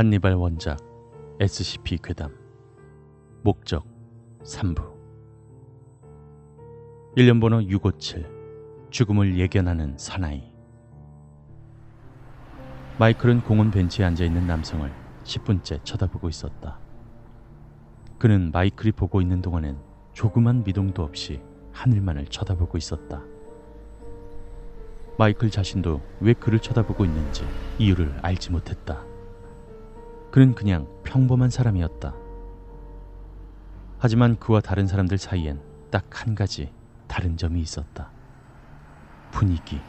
한니발 원작 SCP 괴담 목적 3부 1년 번호 657 죽음을 예견하는 사나이 마이클은 공원 벤치에 앉아있는 남성을 10분째 쳐다보고 있었다. 그는 마이클이 보고 있는 동안엔 조그만 미동도 없이 하늘만을 쳐다보고 있었다. 마이클 자신도 왜 그를 쳐다보고 있는지 이유를 알지 못했다. 그는 그냥 평범한 사람이었다. 하지만 그와 다른 사람들 사이엔 딱 한 가지 다른 점이 있었다. 분위기.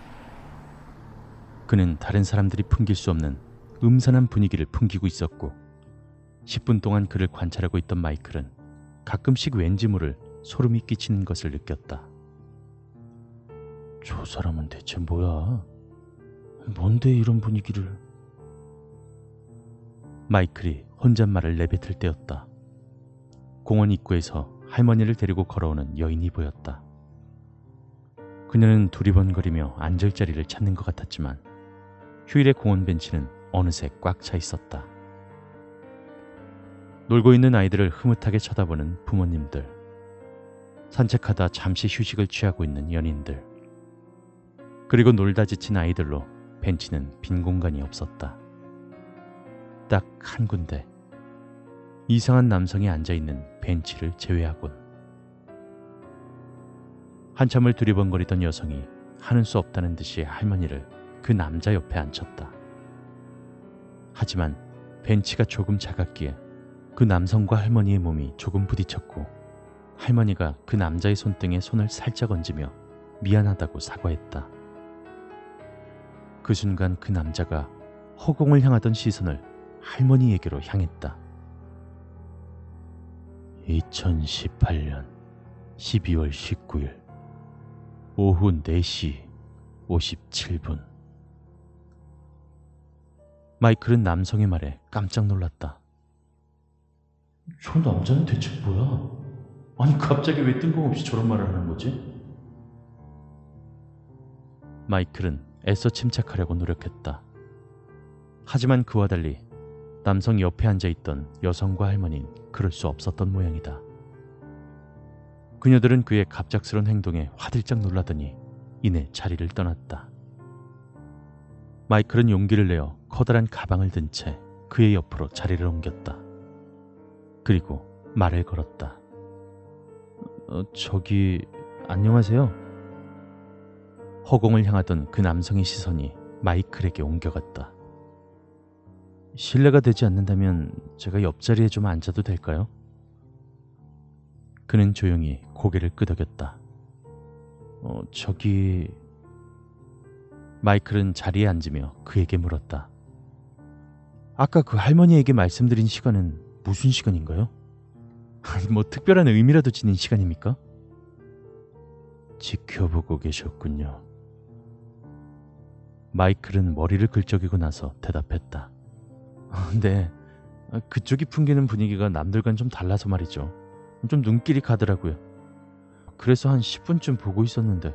그는 다른 사람들이 풍길 수 없는 음산한 분위기를 풍기고 있었고 10분 동안 그를 관찰하고 있던 마이클은 가끔씩 왠지 모를 소름이 끼치는 것을 느꼈다. 저 사람은 대체 뭐야? 뭔데 이런 분위기를? 마이클이 혼잣말을 내뱉을 때였다. 공원 입구에서 할머니를 데리고 걸어오는 여인이 보였다. 그녀는 두리번거리며 앉을 자리를 찾는 것 같았지만 휴일의 공원 벤치는 어느새 꽉 차 있었다. 놀고 있는 아이들을 흐뭇하게 쳐다보는 부모님들, 산책하다 잠시 휴식을 취하고 있는 연인들, 그리고 놀다 지친 아이들로 벤치는 빈 공간이 없었다. 딱 한 군데 이상한 남성이 앉아 있는 벤치를 제외하곤 한참을 두리번거리던 여성이 하는 수 없다는 듯이 할머니를 그 남자 옆에 앉혔다. 하지만 벤치가 조금 작았기에 그 남성과 할머니의 몸이 조금 부딪혔고 할머니가 그 남자의 손등에 손을 살짝 얹으며 미안하다고 사과했다. 그 순간 그 남자가 허공을 향하던 시선을 할머니에게로 향했다. 2018년 12월 19일 오후 4시 57분 마이클은 남성의 말에 깜짝 놀랐다. 저 남자는 대체 뭐야? 아니 갑자기 왜 뜬금없이 저런 말을 하는 거지? 마이클은 애써 침착하려고 노력했다. 하지만 그와 달리 남성 옆에 앉아 있던 여성과 할머니는 그럴 수 없었던 모양이다. 그녀들은 그의 갑작스런 행동에 화들짝 놀라더니 이내 자리를 떠났다. 마이클은 용기를 내어 커다란 가방을 든 채 그의 옆으로 자리를 옮겼다. 그리고 말을 걸었다. 어, 저기 안녕하세요. 허공을 향하던 그 남성의 시선이 마이클에게 옮겨갔다. 실례가 되지 않는다면 제가 옆자리에 좀 앉아도 될까요? 그는 조용히 고개를 끄덕였다. 어, 저기... 마이클은 자리에 앉으며 그에게 물었다. 아까 그 할머니에게 말씀드린 시간은 무슨 시간인가요? 뭐 특별한 의미라도 지닌 시간입니까? 지켜보고 계셨군요. 마이클은 머리를 긁적이고 나서 대답했다. 아, 네, 아, 그쪽이 풍기는 분위기가 남들과는 좀 달라서 말이죠. 좀 눈길이 가더라고요. 그래서 한 10분쯤 보고 있었는데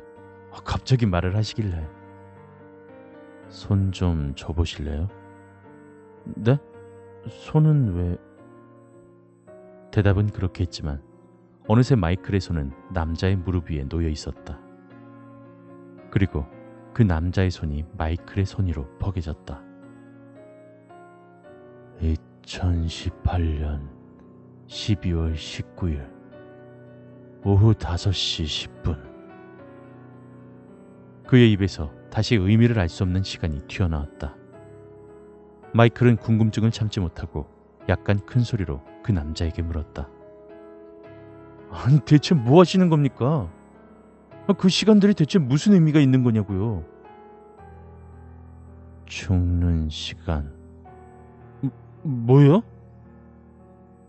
아, 갑자기 말을 하시길래 손 좀 줘보실래요? 네? 손은 왜... 대답은 그렇게 했지만 어느새 마이클의 손은 남자의 무릎 위에 놓여 있었다. 그리고 그 남자의 손이 마이클의 손 위로 버개졌다. 2018년 12월 19일 오후 5시 10분 그의 입에서 다시 의미를 알 수 없는 시간이 튀어나왔다. 마이클은 궁금증을 참지 못하고 약간 큰 소리로 그 남자에게 물었다. 아니 대체 뭐 하시는 겁니까? 아, 그 시간들이 대체 무슨 의미가 있는 거냐고요? 죽는 시간. 뭐요?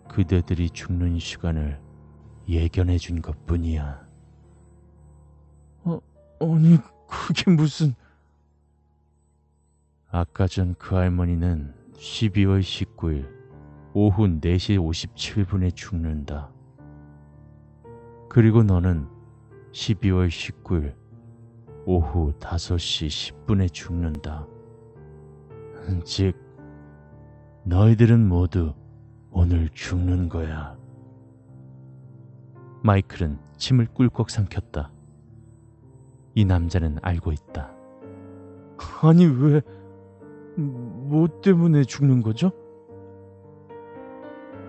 그대들이 죽는 시간을 예견해 준 것 뿐이야. 어, 아니, 그게 무슨. 아까 전 그 할머니는 12월 19일 오후 4시 57분에 죽는다. 그리고 너는 12월 19일 오후 5시 10분에 죽는다. 즉, 너희들은 모두 오늘 죽는 거야. 마이클은 침을 꿀꺽 삼켰다. 이 남자는 알고 있다. 아니 왜? 뭐 때문에 죽는 거죠?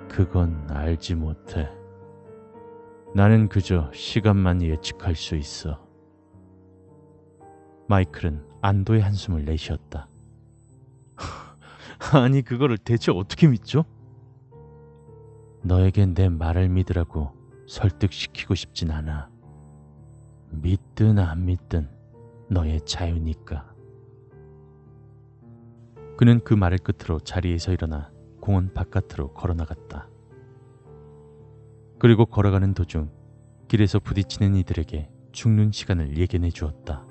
그건 알지 못해. 나는 그저 시간만 예측할 수 있어. 마이클은 안도의 한숨을 내쉬었다. 아니 그거를 대체 어떻게 믿죠? 너에겐 내 말을 믿으라고 설득시키고 싶진 않아. 믿든 안 믿든 너의 자유니까. 그는 그 말을 끝으로 자리에서 일어나 공원 바깥으로 걸어나갔다. 그리고 걸어가는 도중 길에서 부딪히는 이들에게 죽는 시간을 예견해 주었다.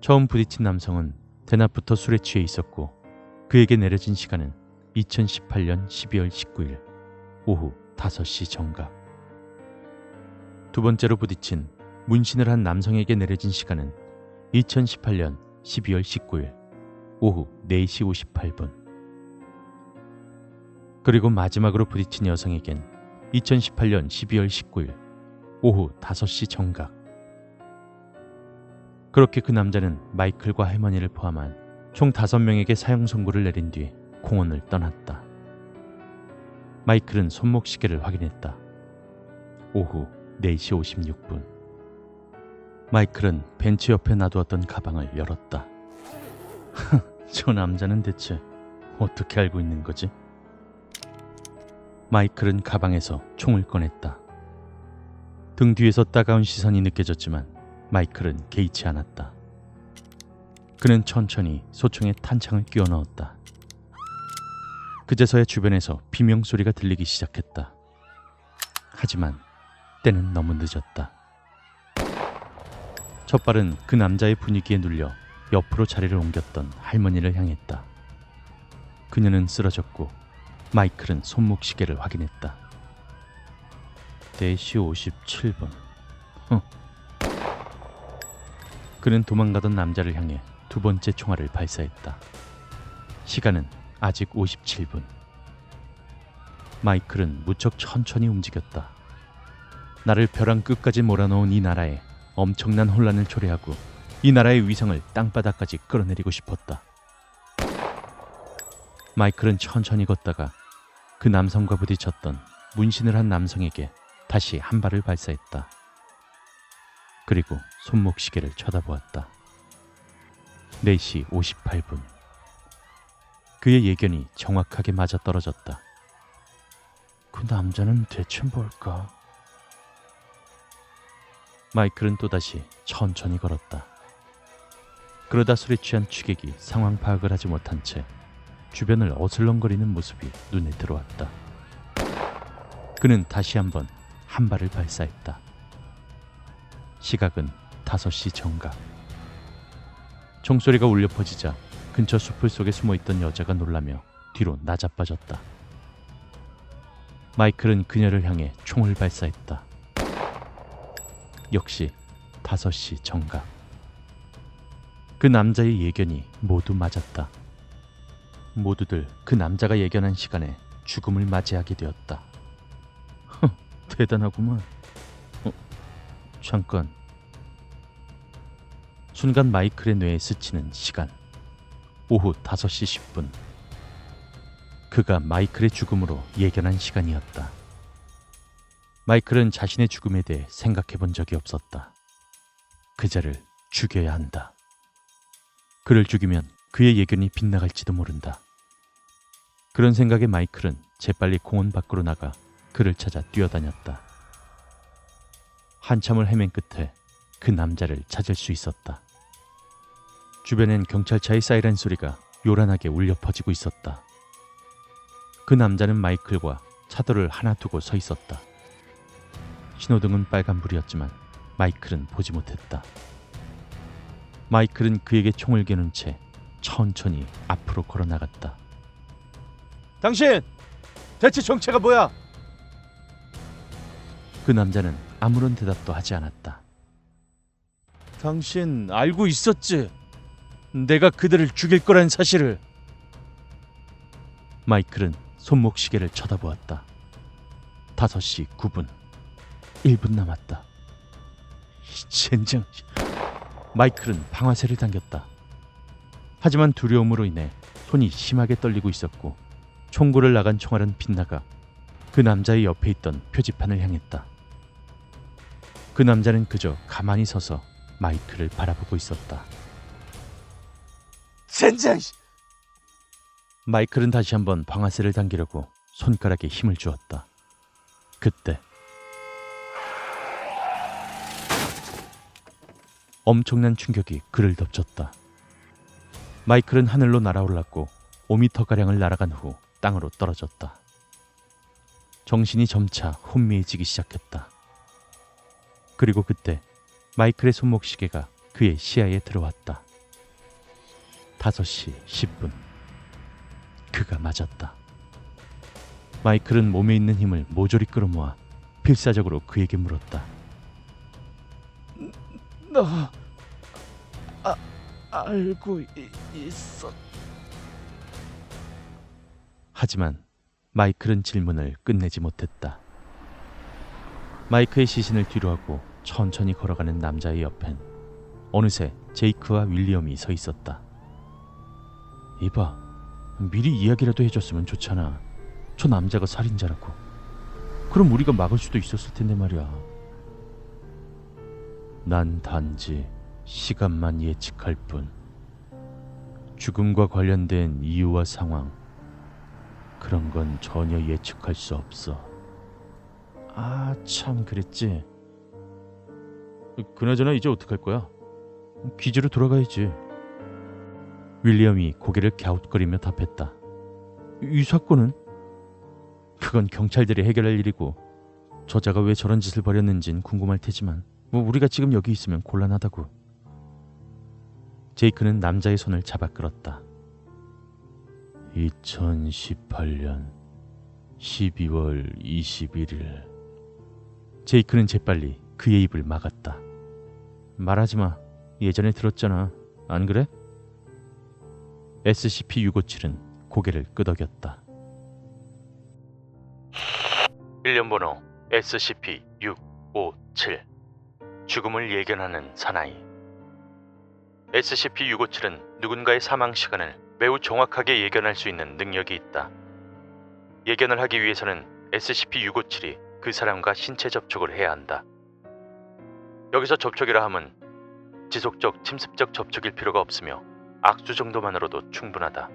처음 부딪힌 남성은 대낮부터 술에 취해 있었고 그에게 내려진 시간은 2018년 12월 19일 오후 5시 정각. 두 번째로 부딪힌 문신을 한 남성에게 내려진 시간은 2018년 12월 19일 오후 4시 58분. 그리고 마지막으로 부딪힌 여성에겐 2018년 12월 19일 오후 5시 정각. 그렇게 그 남자는 마이클과 할머니를 포함한 총 5명에게 사형 선고를 내린 뒤 공원을 떠났다. 마이클은 손목 시계를 확인했다. 오후 4시 56분. 마이클은 벤치 옆에 놔두었던 가방을 열었다. 저 남자는 대체 어떻게 알고 있는 거지? 마이클은 가방에서 총을 꺼냈다. 등 뒤에서 따가운 시선이 느껴졌지만 마이클은 개의치 않았다. 그는 천천히 소총에 탄창을 끼워 넣었다. 그제서야 주변에서 비명 소리가 들리기 시작했다. 하지만 때는 너무 늦었다. 첫 발은 그 남자의 분위기에 눌려 옆으로 자리를 옮겼던 할머니를 향했다. 그녀는 쓰러졌고 마이클은 손목 시계를 확인했다. 4시 57분. 어. 그는 도망가던 남자를 향해 두 번째 총알을 발사했다. 시간은 아직 57분. 마이클은 무척 천천히 움직였다. 나를 벼랑 끝까지 몰아넣은 이 나라에 엄청난 혼란을 초래하고 이 나라의 위성을 땅바닥까지 끌어내리고 싶었다. 마이클은 천천히 걷다가 그 남성과 부딪혔던 문신을 한 남성에게 다시 한 발을 발사했다. 그리고 손목 시계를 쳐다보았다. 4시 58분. 그의 예견이 정확하게 맞아떨어졌다. 그 남자는 대체 뭘까? 마이클은 또다시 천천히 걸었다. 그러다 술에 취한 취객이 상황 파악을 하지 못한 채 주변을 어슬렁거리는 모습이 눈에 들어왔다. 그는 다시 한번 한 발을 발사했다. 시각은 5시 정각. 종소리가 울려 퍼지자 근처 숲을 속에 숨어 있던 여자가 놀라며 뒤로 나자빠졌다. 마이클은 그녀를 향해 총을 발사했다. 역시 5시 정각. 그 남자의 예견이 모두 맞았다. 모두들 그 남자가 예견한 시간에 죽음을 맞이하게 되었다. 허, 대단하구만. 어, 잠깐. 순간 마이클의 뇌에 스치는 시간. 오후 5시 10분. 그가 마이클의 죽음으로 예견한 시간이었다. 마이클은 자신의 죽음에 대해 생각해 본 적이 없었다. 그자를 죽여야 한다. 그를 죽이면 그의 예견이 빗나갈지도 모른다. 그런 생각에 마이클은 재빨리 공원 밖으로 나가 그를 찾아 뛰어다녔다. 한참을 헤맨 끝에 그 남자를 찾을 수 있었다. 주변엔 경찰차의 사이렌 소리가 요란하게 울려 퍼지고 있었다. 그 남자는 마이클과 차도를 하나 두고 서 있었다. 신호등은 빨간불이었지만 마이클은 보지 못했다. 마이클은 그에게 총을 겨눈 채 천천히 앞으로 걸어 나갔다. 당신 대체 정체가 뭐야? 그 남자는 아무런 대답도 하지 않았다. 당신 알고 있었지? 내가 그들을 죽일 거란 사실을. 마이클은 손목 시계를 쳐다보았다. 5시 9분. 1분 남았다. 이 젠장. 마이클은 방아쇠를 당겼다. 하지만 두려움으로 인해 손이 심하게 떨리고 있었고 총구를 나간 총알은 빗나가 그 남자의 옆에 있던 표지판을 향했다. 그 남자는 그저 가만히 서서 마이클을 바라보고 있었다. 젠장. 씨. 마이클은 다시 한번 방아쇠를 당기려고 손가락에 힘을 주었다. 그때 엄청난 충격이 그를 덮쳤다. 마이클은 하늘로 날아올랐고 5미터가량을 날아간 후 땅으로 떨어졌다. 정신이 점차 혼미해지기 시작했다. 그리고 그때 마이클의 손목 시계가 그의 시야에 들어왔다. 5시 10분. 그가 맞았다. 마이클은 몸에 있는 힘을 모조리 끌어모아 필사적으로 그에게 물었다. 너 아, 알고 이, 있어. 하지만 마이클은 질문을 끝내지 못했다. 마이크의 시신을 뒤로하고 천천히 걸어가는 남자의 옆엔 어느새 제이크와 윌리엄이 서 있었다. 이봐, 미리 이야기라도 해줬으면 좋잖아. 저 남자가 살인자라고. 그럼 우리가 막을 수도 있었을 텐데 말이야. 난 단지 시간만 예측할 뿐. 죽음과 관련된 이유와 상황, 그런 건 전혀 예측할 수 없어. 아, 참 그랬지. 그나저나 이제 어떡할 거야? 기지로 돌아가야지. 윌리엄이 고개를 갸웃거리며 답했다. 이 사건은? 그건 경찰들이 해결할 일이고 저자가 왜 저런 짓을 벌였는진 궁금할 테지만 뭐 우리가 지금 여기 있으면 곤란하다고. 제이크는 남자의 손을 잡아 끌었다. 2018년 12월 21일 제이크는 재빨리 그의 입을 막았다. 말하지 마. 예전에 들었잖아. 안 그래? SCP-657은 고개를 끄덕였다. 1년 번호 SCP-657 죽음을 예견하는 사나이 SCP-657은 누군가의 사망 시간을 매우 정확하게 예견할 수 있는 능력이 있다. 예견을 하기 위해서는 SCP-657이 그 사람과 신체 접촉을 해야 한다. 여기서 접촉이라 함은 지속적 침습적 접촉일 필요가 없으며 악수 정도만으로도 충분하다.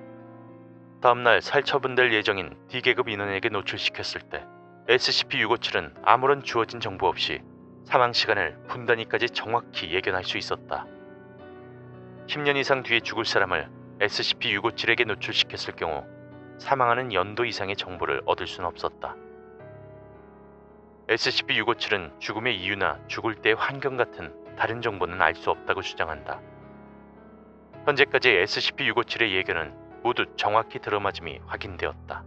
다음날 살처분될 예정인 D계급 인원에게 노출시켰을 때 SCP-657은 아무런 주어진 정보 없이 사망 시간을 분 단위까지 정확히 예견할 수 있었다. 10년 이상 뒤에 죽을 사람을 SCP-657에게 노출시켰을 경우 사망하는 연도 이상의 정보를 얻을 수는 없었다. SCP-657은 죽음의 이유나 죽을 때의 환경 같은 다른 정보는 알 수 없다고 주장한다. 현재까지 SCP-657의 예견은 모두 정확히 들어맞음이 확인되었다.